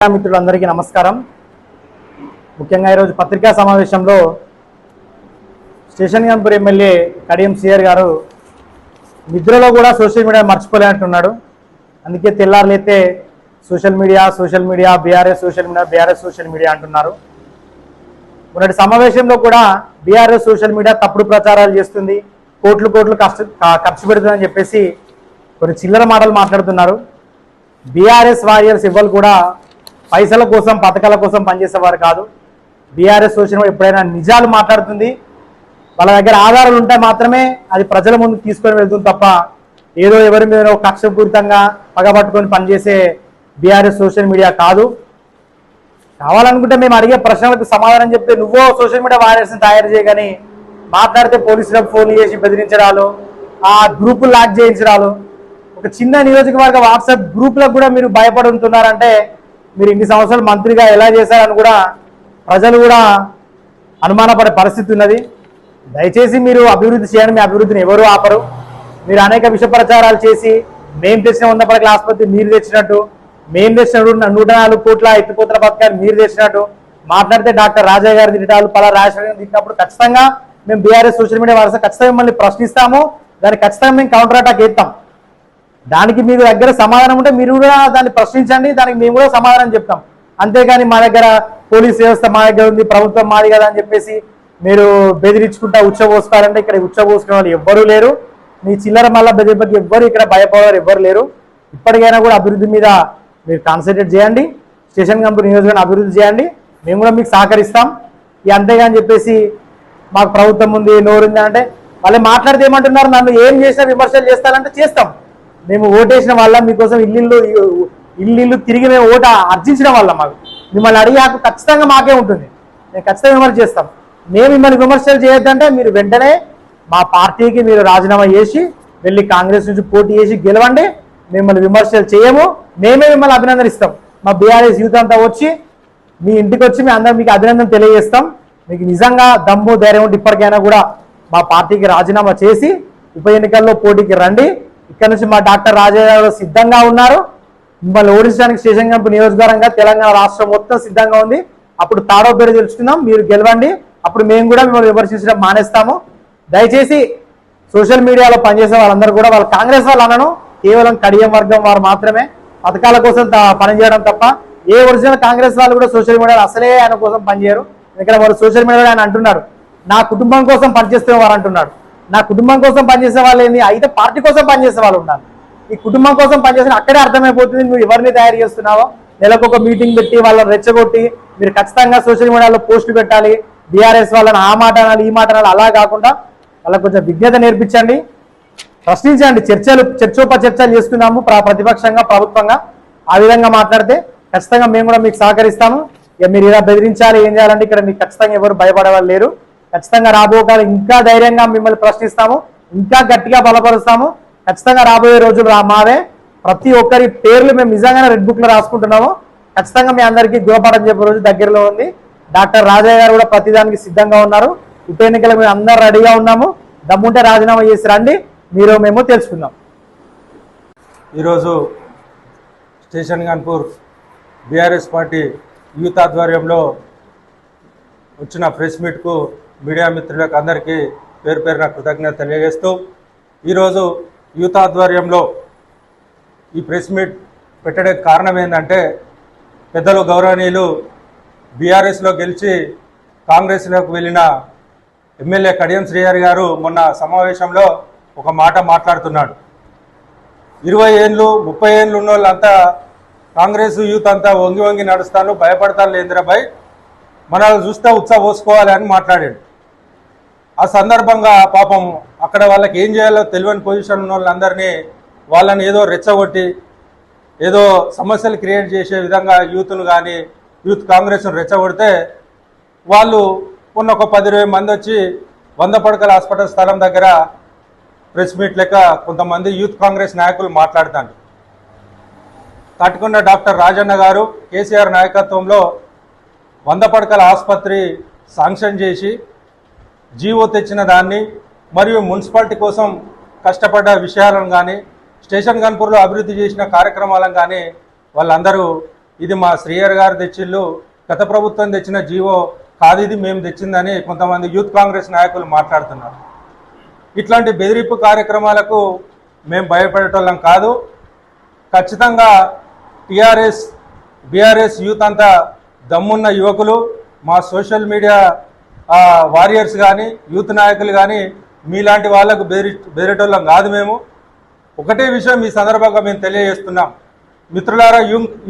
మిత్రులందరికీ నమస్కారం. ముఖ్యంగా ఈరోజు పత్రికా సమావేశంలో స్టేషన్ గంపూర్ ఎమ్మెల్యే కడియం సిఆర్ గారు నిద్రలో కూడా సోషల్ మీడియా మర్చిపోలేనట్టున్నాడు అందుకే తెల్లారులైతే social media social media BRS social media BRS social media అంటున్నారు. మొన్నటి సమావేశంలో కూడా బీఆర్ఎస్ సోషల్ మీడియా తప్పుడు ప్రచారాలు చేస్తుంది. కోట్లు కోట్లు కష్ట ఖర్చు పెడుతుందని చెప్పేసి కొన్ని చిల్లర మాటలు మాట్లాడుతున్నారు. బీఆర్ఎస్ వారియర్స్ ఇవ్వలు కూడా పైసల కోసం పథకాల కోసం పనిచేసేవారు కాదు. బీఆర్ఎస్ సోషల్ మీడియా ఎప్పుడైనా నిజాలు మాట్లాడుతుంది. వాళ్ళ దగ్గర ఆధారాలు ఉంటే మాత్రమే అది ప్రజల ముందు తీసుకొని వెళ్తుంది తప్ప ఏదో ఎవరి మీద కక్షపూరితంగా పగబట్టుకొని పనిచేసే బీఆర్ఎస్ సోషల్ మీడియా కాదు. కావాలనుకుంటే మేము అడిగే ప్రశ్నలకు సమాధానం చెప్తే నువ్వో సోషల్ మీడియా వారియర్స్ తయారు చేయగాని మాట్లాడితే పోలీసులకు ఫోన్ చేసి బెదిరించడాలు ఆ గ్రూపులు లాక్ చేయించడాలు. ఒక చిన్న నియోజకవర్గ వాట్సాప్ గ్రూప్లకు కూడా మీరు భయపడుతున్నారంటే మీరు ఇన్ని సంవత్సరాలు మంత్రిగా ఎలా చేశారని కూడా ప్రజలు కూడా అనుమానపడే పరిస్థితి ఉన్నది. దయచేసి మీరు అభివృద్ధి చేయండి మీ అభివృద్ధిని ఎవరు ఆపరు. మీరు అనేక విష ప్రచారాలు చేసి మేము తెచ్చిన వంద పడకల ఆసుపత్రి మీరు తెచ్చినట్టు మేము తెచ్చిన నూట- నాలుగు కోట్ల ఎత్తిపోతుల పథకాలు మీరు తెచ్చినట్టు మాట్లాడితే డాక్టర్ రాజా గారి తిట్టాలు పలా రాజశేఖర్ తిట్టినప్పుడు ఖచ్చితంగా మేము బీఆర్ఎస్ సోషల్ మీడియా వారస ఖచ్చితంగా మిమ్మల్ని ప్రశ్నిస్తాము. దానికి ఖచ్చితంగా మేము కౌంటర్ అటాక్ ఇస్తాం దానికి మీ దగ్గర సమాధానం ఉంటే మీరు కూడా దాన్ని ప్రశ్నించండి దానికి మేము కూడా సమాధానం చెప్తాం. అంతేగాని మా దగ్గర పోలీస్ వ్యవస్థ మా దగ్గర ఉంది ప్రభుత్వం మాది కదా అని చెప్పేసి మీరు బెదిరించుకుంటా ఉచ్చబోసుకోవాలంటే ఇక్కడ ఉచ్చబోసుకునే వాళ్ళు ఎవ్వరూ లేరు. మీ చిల్లర మళ్ళా బెదిరింపకి ఎవ్వరు ఇక్కడ భయపడవారు ఎవ్వరు లేరు. ఇప్పటికైనా కూడా అభివృద్ధి మీద మీరు కాన్సన్ట్రేట్ చేయండి. స్టేషన్ కంపెనీ నియోజకవర్గం అభివృద్ధి చేయండి. మేము కూడా మీకు సహకరిస్తాం. ఇక అంతేగాని చెప్పేసి మాకు ప్రభుత్వం ఉంది నోరుంది అంటే వాళ్ళు మాట్లాడితే ఏమంటున్నారు? నన్ను ఏం చేసినా విమర్శలు చేస్తారంటే చేస్తాం. మేము ఓటేసిన వాళ్ళ మీకోసం ఇల్లు ఇల్లు తిరిగి మేము ఓట అర్జించడం వాళ్ళం మాకు. మిమ్మల్ని అడిగే హక్కు ఖచ్చితంగా మాకే ఉంటుంది. మేము ఖచ్చితంగా విమర్శ చేస్తాం. మేము మిమ్మల్ని విమర్శలు చేయొద్దంటే మీరు వెంటనే మా పార్టీకి మీరు రాజీనామా చేసి వెళ్ళి కాంగ్రెస్ నుంచి పోటీ చేసి గెలవండి. మిమ్మల్ని విమర్శలు చేయము. మేమే మిమ్మల్ని అభినందనిస్తాం. మా బీఆర్ఎస్ యూత్ అంతా వచ్చి మీ ఇంటికి వచ్చి మేము అందరం మీకు అభినందన తెలియజేస్తాం. మీకు నిజంగా దమ్ము ధైర్యం ఉంటే ఇప్పటికైనా కూడా మా పార్టీకి రాజీనామా చేసి ఉప ఎన్నికల్లో పోటీకి రండి. ఇక్కడ నుంచి మా డాక్టర్ రాజయ్య గారు సిద్ధంగా ఉన్నారు. మిమ్మల్ని ఓడించడానికి స్టేషన్ నియోజకవర్గంగా తెలంగాణ రాష్ట్రం మొత్తం సిద్ధంగా ఉంది. అప్పుడు తాడో పేరు తెలుసుకుందాం మీరు గెలవండి. అప్పుడు మేము కూడా మిమ్మల్ని విమర్శించడం మానేస్తాము. దయచేసి సోషల్ మీడియాలో పనిచేసే వాళ్ళందరూ కూడా వాళ్ళు కాంగ్రెస్ వాళ్ళు అనను కేవలం కడియం వర్గం వారు మాత్రమే. పథకాల కోసం త- పనిచేయడం తప్ప ఏ ఒరిజినల్ కాంగ్రెస్ వాళ్ళు కూడా సోషల్ మీడియాలో అసలే ఆయన కోసం పనిచేయరు. ఇక్కడ వారు సోషల్ మీడియాలో ఆయన అంటున్నారు. నా కుటుంబం కోసం పనిచేస్తున్న వారు అంటున్నాడు నా కుటుంబం కోసం పనిచేసే వాళ్ళు ఏంది? అయితే పార్టీ కోసం పనిచేసే వాళ్ళు ఉన్నారు ఈ కుటుంబం కోసం పనిచేసిన అక్కడే అర్థమైపోతుంది నువ్వు ఎవరిని తయారు చేస్తున్నావో? నెలకు ఒక మీటింగ్ పెట్టి వాళ్ళని రెచ్చగొట్టి మీరు ఖచ్చితంగా సోషల్ మీడియాలో పోస్టులు పెట్టాలి బీఆర్ఎస్ వాళ్ళని ఆ మాట అనాలి ఈ మాట అనాలి అలా కాకుండా వాళ్ళకి కొంచెం విజ్ఞత నేర్పించండి ప్రశ్నించండి చర్చలు చర్చోప చర్చలు చేసుకున్నాము ప్రతిపక్షంగా ప్రభుత్వంగా. ఆ విధంగా మాట్లాడితే ఖచ్చితంగా మేము కూడా మీకు సహకరిస్తాము. ఇక మీరు ఇలా బెదిరించాలి ఏం చేయాలంటే ఇక్కడ మీకు ఖచ్చితంగా ఎవరు భయపడేవాళ్ళు లేరు. ఖచ్చితంగా రాబోయే కాలం ఇంకా ధైర్యంగా మిమ్మల్ని ప్రశ్నిస్తాము ఇంకా గట్టిగా బలపరుస్తాము. ఖచ్చితంగా రాబోయే రోజులు రా మావే. ప్రతి ఒక్కరి పేర్లు మేము నిజంగానే రెడ్ బుక్లో రాసుకుంటున్నాము. ఖచ్చితంగా మీ అందరికీ గుణపాఠం చెప్పే రోజు దగ్గరలో ఉంది. డాక్టర్ రాజయ్య గారు కూడా ప్రతిదానికి సిద్ధంగా ఉన్నారు. ఉప ఎన్నికలు మేము అందరు రెడీగా ఉన్నాము. దమ్ముంటే రాజీనామా చేసి రండి. మీరు మేము తెలుసుకుందాం. ఈరోజు station Kanpur BRS party youth ఆధ్వర్యంలో వచ్చిన ప్రెస్ మీట్కు మీడియా మిత్రులకు అందరికీ పేరు పేరున కృతజ్ఞత తెలియజేస్తూ ఈరోజు యూత్ ఆధ్వర్యంలో ఈ ప్రెస్ మీట్ పెట్టడానికి కారణం ఏంటంటే పెద్దలు గౌరవనీయులు బీఆర్ఎస్లో గెలిచి కాంగ్రెస్లోకి వెళ్ళిన ఎమ్మెల్యే కడియం శ్రీహరి గారు మొన్న సమావేశంలో ఒక మాట మాట్లాడుతున్నాడు. ఇరవై ఏళ్ళు ముప్పై ఏళ్ళు ఉన్న వాళ్ళంతా కాంగ్రెస్ యూత్ అంతా వంగి వంగి నడుస్తాను భయపడతాను లేంద్రబాయ్ మనల్ని చూస్తే ఉత్సాహ పోసుకోవాలి అని మాట్లాడాడు. ఆ సందర్భంగా పాపం అక్కడ వాళ్ళకి ఏం చేయాలో తెలియని పొజిషన్ ఉన్న వాళ్ళందరినీ వాళ్ళని ఏదో రెచ్చగొట్టి ఏదో సమస్యలు క్రియేట్ చేసే విధంగా యూత్ను కానీ యూత్ కాంగ్రెస్ను రెచ్చగొడితే వాళ్ళు ఉన్న ఒక పది ఇరవై మంది వచ్చి వంద పడకల హాస్పిటల్ స్థలం దగ్గర ప్రెస్ మీట్ లెక్క కొంతమంది యూత్ కాంగ్రెస్ నాయకులు మాట్లాడుతాను తట్టుకున్న డాక్టర్ రాజన్న గారు కేసీఆర్ నాయకత్వంలో వంద పడకల ఆసుపత్రి శాంక్షన్ చేసి జీవో తెచ్చిన దాన్ని మరియు మున్సిపాలిటీ కోసం కష్టపడ్డ విషయాలను కానీ స్టేషన్ గన్పూర్లో అభివృద్ధి చేసిన కార్యక్రమాలను కానీ వాళ్ళందరూ ఇది మా శ్రీయర్ గారు తెచ్చిళ్ళు గత ప్రభుత్వం తెచ్చిన జీవో కాదు ఇది మేము తెచ్చిందని కొంతమంది యూత్ కాంగ్రెస్ నాయకులు మాట్లాడుతున్నారు. ఇట్లాంటి బెదిరింపు కార్యక్రమాలకు మేము భయపడేటోళ్ళం కాదు. ఖచ్చితంగా టీఆర్ఎస్ బీఆర్ఎస్ యూత్ అంతా దమ్మున్న యువకులు మా సోషల్ మీడియా వారియర్స్ కానీ యూత్ నాయకులు కానీ మీలాంటి వాళ్ళకు బేరి బేరేటోళ్ళం కాదు మేము. ఒకటే విషయం ఈ సందర్భంగా మేము తెలియజేస్తున్నాం. మిత్రులారా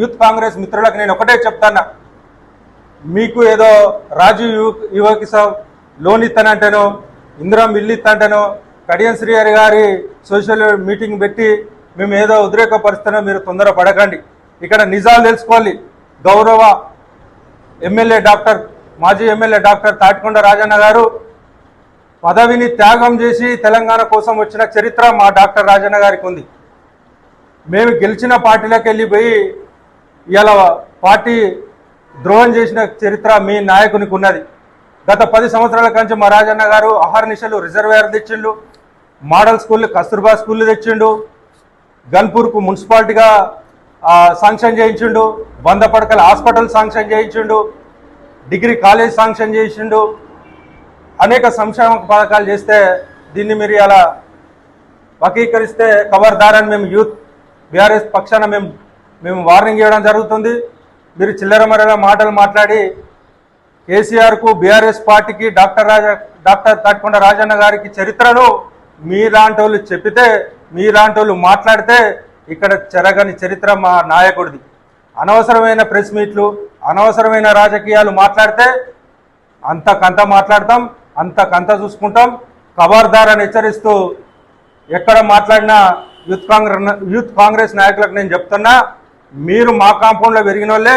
యూత్ కాంగ్రెస్ మిత్రులకు నేను ఒకటే చెప్తాను మీకు ఏదో రాజు యువ యువకి లోన్ ఇస్తానంటేనో ఇందిరం ఇల్లు ఇస్తానంటేనో కడియం శ్రీహరి గారి సోషల్ మీటింగ్ పెట్టి మేము ఏదో ఉద్రేకపరుస్తానో మీరు తొందర పడకండి. ఇక్కడ నిజాలు తెలుసుకోవాలి. గౌరవ ఎమ్మెల్యే డాక్టర్ మాజీ ఎమ్మెల్యే డాక్టర్ తాటికొండ రాజన్న గారు పదవిని త్యాగం చేసి తెలంగాణ కోసం వచ్చిన చరిత్ర మా డాక్టర్ రాజన్న గారికి ఉంది. మేము గెలిచిన పార్టీలోకి వెళ్ళిపోయి ఇలా పార్టీ ద్రోహం చేసిన చరిత్ర మీ నాయకునికి ఉన్నది. గత పది సంవత్సరాల కంచి మా రాజన్న గారు అహర్నిశలు రిజర్వేయర్ తెచ్చిండు మోడల్ స్కూల్ కస్తూర్బా స్కూల్ తెచ్చిండు గన్పూర్కు మున్సిపాలిటీగా శాంక్షన్ చేయించిండు వంద పడకల హాస్పిటల్ శాంక్షన్ చేయించిండు డిగ్రీ కాలేజ్ శాంక్షన్ చేసిండు. అనేక సంక్షేమ పథకాలు చేస్తే దీన్ని మీరు ఇలా వకీకరిస్తే కవర్దారని మేము యూత్ బీఆర్ఎస్ పక్షాన మేము మేము వార్నింగ్ ఇవ్వడం జరుగుతుంది. మీరు చిల్లర మాటలు మాట్లాడి కేసీఆర్కు బీఆర్ఎస్ పార్టీకి డాక్టర్ రాజా డాక్టర్ తాటికొండ రాజన్న గారికి చరిత్రను మీలాంటి వాళ్ళు చెప్పితే మీలాంటి వాళ్ళు మాట్లాడితే ఇక్కడ చెరగని చరిత్ర మా నాయకుడిది. అనవసరమైన ప్రెస్ మీట్లు అనవసరమైన రాజకీయాలు మాట్లాడితే అంతకంత మాట్లాడతాం అంతకంత చూసుకుంటాం. ఖబర్దార్ అని హెచ్చరిస్తూ ఎక్కడ మాట్లాడినా యూత్ కాంగ్రెస్ యూత్ కాంగ్రెస్ నాయకులకు నేను చెప్తున్నా మీరు మా కాంపౌండ్లో పెరిగిన వాళ్ళే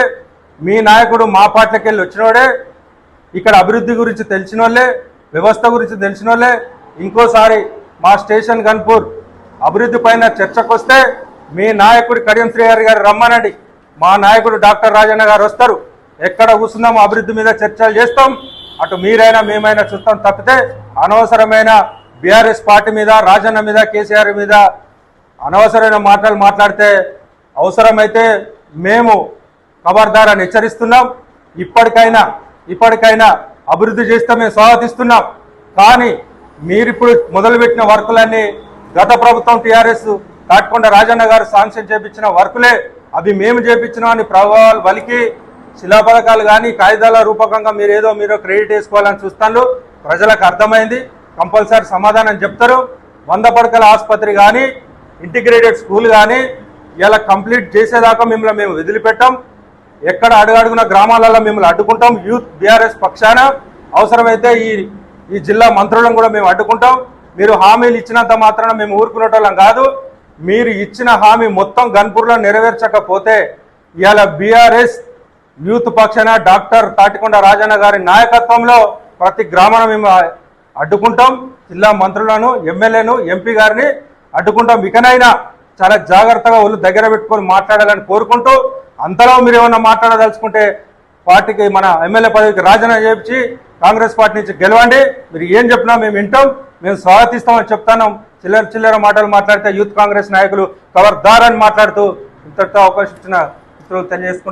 మీ నాయకుడు మా పార్టీకి వెళ్ళి వచ్చినోడే ఇక్కడ అభివృద్ధి గురించి తెలిసిన వాళ్ళే వ్యవస్థ గురించి తెలిసిన వాళ్ళే ఇంకోసారి మా స్టేషన్ గన్పూర్ అభివృద్ధి పైన చర్చకు వస్తే మీ నాయకుడు కడియం శ్రీహరి గారు రమ్మనండి. మా నాయకుడు డాక్టర్ రాజన్న గారు వస్తారు. ఎక్కడ కూర్చున్నాము అభివృద్ధి మీద చర్చలు చేస్తాం. అటు మీరైనా మేమైనా చూస్తాం తప్పితే అనవసరమైన బీఆర్ఎస్ పార్టీ మీద రాజన్న మీద కేసీఆర్ మీద అనవసరమైన మాటలు మాట్లాడితే అవసరమైతే మేము ఖబర్దార్ అని హెచ్చరిస్తున్నాం. ఇప్పటికైనా ఇప్పటికైనా అభివృద్ధి చేస్తే మేము స్వాగతిస్తున్నాం. కానీ మీరిప్పుడు మొదలుపెట్టిన వర్కులన్నీ గత ప్రభుత్వం టీఆర్ఎస్ తాటికొండ రాజన్న గారు శాంక్షన్ చేపించిన వర్కులే. అవి మేము చేపించినా అని ప్రభావాలు వలికి శిలాపథకాలు కానీ కాగితాల రూపకంగా మీరు ఏదో మీరు క్రెడిట్ వేసుకోవాలని చూస్తాను ప్రజలకు అర్థమైంది. కంపల్సరీ సమాధానం చెప్తారు. వంద పడకల ఆసుపత్రి కానీ ఇంటిగ్రేటెడ్ స్కూల్ కానీ ఇలా కంప్లీట్ చేసేదాకా మిమ్మల్ని మేము వదిలిపెట్టాం. ఎక్కడ అడుగడుగున గ్రామాలలో మిమ్మల్ని అడ్డుకుంటాం. యూత్ బీఆర్ఎస్ పక్షాన అవసరమైతే ఈ ఈ జిల్లా మంత్రులను కూడా మేము అడ్డుకుంటాం. మీరు హామీలు ఇచ్చినంత మాత్రాన మేము ఊరుకునేటోళ్ళం కాదు. మీరు ఇచ్చిన హామీ మొత్తం గన్పూర్లో నెరవేర్చకపోతే ఇవాళ బీఆర్ఎస్ యూత్ పక్షాన డాక్టర్ తాటికొండ రాజన్న గారి నాయకత్వంలో ప్రతి గ్రామాన మేము అడ్డుకుంటాం. జిల్లా మంత్రులను ఎమ్మెల్యేను ఎంపీ గారిని అడ్డుకుంటాం. ఇకనైనా చాలా జాగ్రత్తగా ఒళ్ళు దగ్గర పెట్టుకొని మాట్లాడాలని కోరుకుంటూ అంతలో మీరు ఏమన్నా మాట్లాడదలుచుకుంటే పార్టీకి మన ఎమ్మెల్యే పదవికి రాజీనామా చేయించి కాంగ్రెస్ పార్టీ నుంచి గెలవండి. మీరు ఏం చెప్పినా మేము వింటాం. మేము స్వాగతిస్తామని చెప్తాను చిల్లర చిల్లర మాటలు మాట్లాడితే యూత్ కాంగ్రెస్ నాయకులు కవర్దార్ అని మాట్లాడుతూ ఇంతటితో అవకాశం ఇచ్చిన మిత్రులు తెలియజేసుకుంటారు